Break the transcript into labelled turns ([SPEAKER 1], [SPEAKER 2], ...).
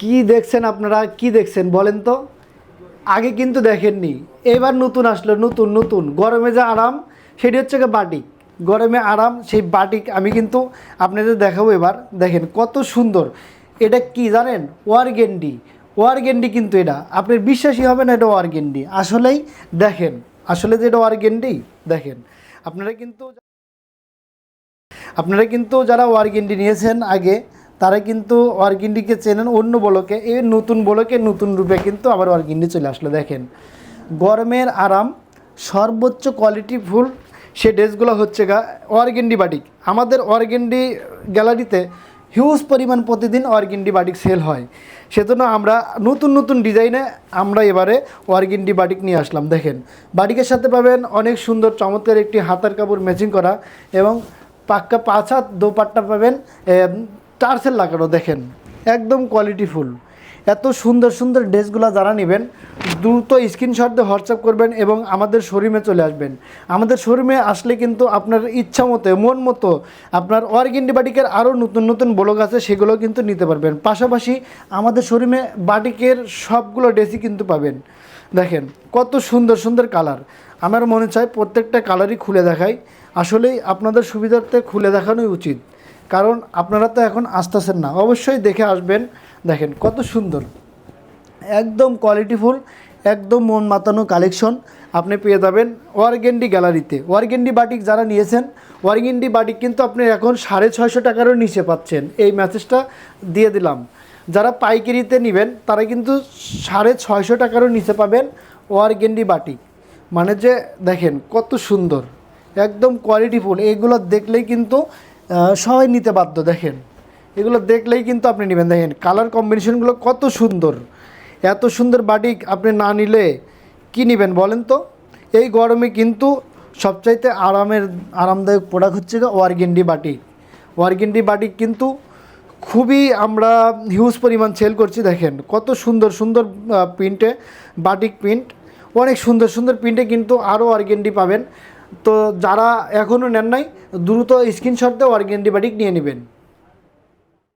[SPEAKER 1] কি দেখছেন আপনারা? কি দেখছেন? বলেন তো। আগে কিন্তু দেখেননি। এবার নতুন আসলো, নতুন নতুন। গরমে যে আরাম, সেটি হচ্ছে গিয়ে বাটিক। গরমে আরাম, সেই বাটিক আমি কিন্তু আপনাদের দেখাবো এবার। দেখেন, কত সুন্দর। এটা কি জানেন? ওয়ারগেন্ডি ওয়ারগেন্ডি কিন্তু এটা। আপনার বিশ্বাসই হবে না, এটা ওয়ারগেন্ডি আসলেই দেখেন। আসলে যে এটা ওয়ারগেন্ডি দেখেন। আপনারা কিন্তু আপনারা কিন্তু যারা ওয়ারগেন্ডি নিয়েছেন আগে তারা কিন্তু ওয়ারগিন্ডিকে চেনেন অন্য বলকে এই নতুন বলকে, নতুন রূপে কিন্তু আবার ওয়ারগিন্ডি চলে আসলো, দেখেন। গরমের আরাম, সর্বোচ্চ কোয়ালিটি ফুল, সে ড্রেসগুলো হচ্ছে গা অর্গেন্ডি বাটিক। আমাদের অর্গেন্ডি গ্যালারিতে হিউজ পরিমাণ প্রতিদিন অর্গেন্ডি বাটিক সেল হয়। সেজন্য আমরা নতুন নতুন ডিজাইনে আমরা এবারে অর্গেন্ডি বাটিক নিয়ে আসলাম, দেখেন। বাটিকের সাথে পাবেন অনেক সুন্দর চমৎকার একটি হাতার কাপড় ম্যাচিং করা এবং পাক্কা হাত দোপাট্টা পাবেন টার্সেল লাগানো, দেখেন, একদম কোয়ালিটিফুল এত সুন্দর সুন্দর ড্রেসগুলো যারা নেবেন, দ্রুত স্ক্রিনশট দিয়ে হোয়াটসঅ্যাপ করবেন এবং আমাদের শোরুমে চলে আসবেন। আমাদের শোরুমে আসলে কিন্তু আপনার ইচ্ছা মতো, মন মতো আপনার অর্গেন্ডি বাটিকের আরও নতুন নতুন ব্লগ আছে, সেগুলো কিন্তু নিতে পারবেন। পাশাপাশি আমাদের শোরুমে বাটিকের সবগুলো ড্রেসই কিন্তু পাবেন। দেখেন, কত সুন্দর সুন্দর কালার আমার মনে চায় প্রত্যেকটা কালারই খুলে দেখাই। আসলেই আপনাদের সুবিধার্থে খুলে দেখানোই উচিত। কারণ আপনারা তো এখন আসতেছেন না। অবশ্যই দেখে আসবেন। দেখেন কত সুন্দর। একদম কোয়ালিটিফুল একদম মন মাতানো কালেকশন আপনি পেয়ে যাবেন ওয়ারগেন্ডি গ্যালারিতে ওয়ারগেন্ডি বাটিক যারা নিয়েছেন ওয়ারগেন্ডি বাটিক কিন্তু আপনি এখন সাড়ে ছয়শো টাকারও নিচে পাচ্ছেন। এই মেসেজটা দিয়ে দিলাম। যারা পাইকারিতে নেবেন, তারা কিন্তু সাড়ে ছয়শো টাকারও নিচে পাবেন ওয়ারগেন্ডি বাটিক মানে যে দেখেন কত সুন্দর। একদম কোয়ালিটিফুল এইগুলো দেখলেই কিন্তু সবাই নিতে বাধ্য, দেখেন। এগুলো দেখলেই কিন্তু আপনি নেবেন। দেখেন কালার কম্বিনেশনগুলো কত সুন্দর। এত সুন্দর বাটিক আপনি না নিলে কি নেবেন বলেন তো? এই গরমে কিন্তু সবচাইতে আরামের, আরামদায়ক প্রোডাক্ট হচ্ছে ওয়ারগেন্ডি বাটিক। ওয়ারগেন্ডি বাটিক কিন্তু খুবই আমরা হিউজ পরিমাণ সেল করছি, দেখেন। কত সুন্দর সুন্দর প্রিন্টে বাটিক প্রিন্ট অনেক সুন্দর সুন্দর প্রিন্টে কিন্তু আরও অর্গেন্ডি পাবেন। তো যারা এখনও নেন নাই দ্রুত স্ক্রিনশট দিয়ে অ্যান্টিবায়োটিক নিয়ে নেবেন।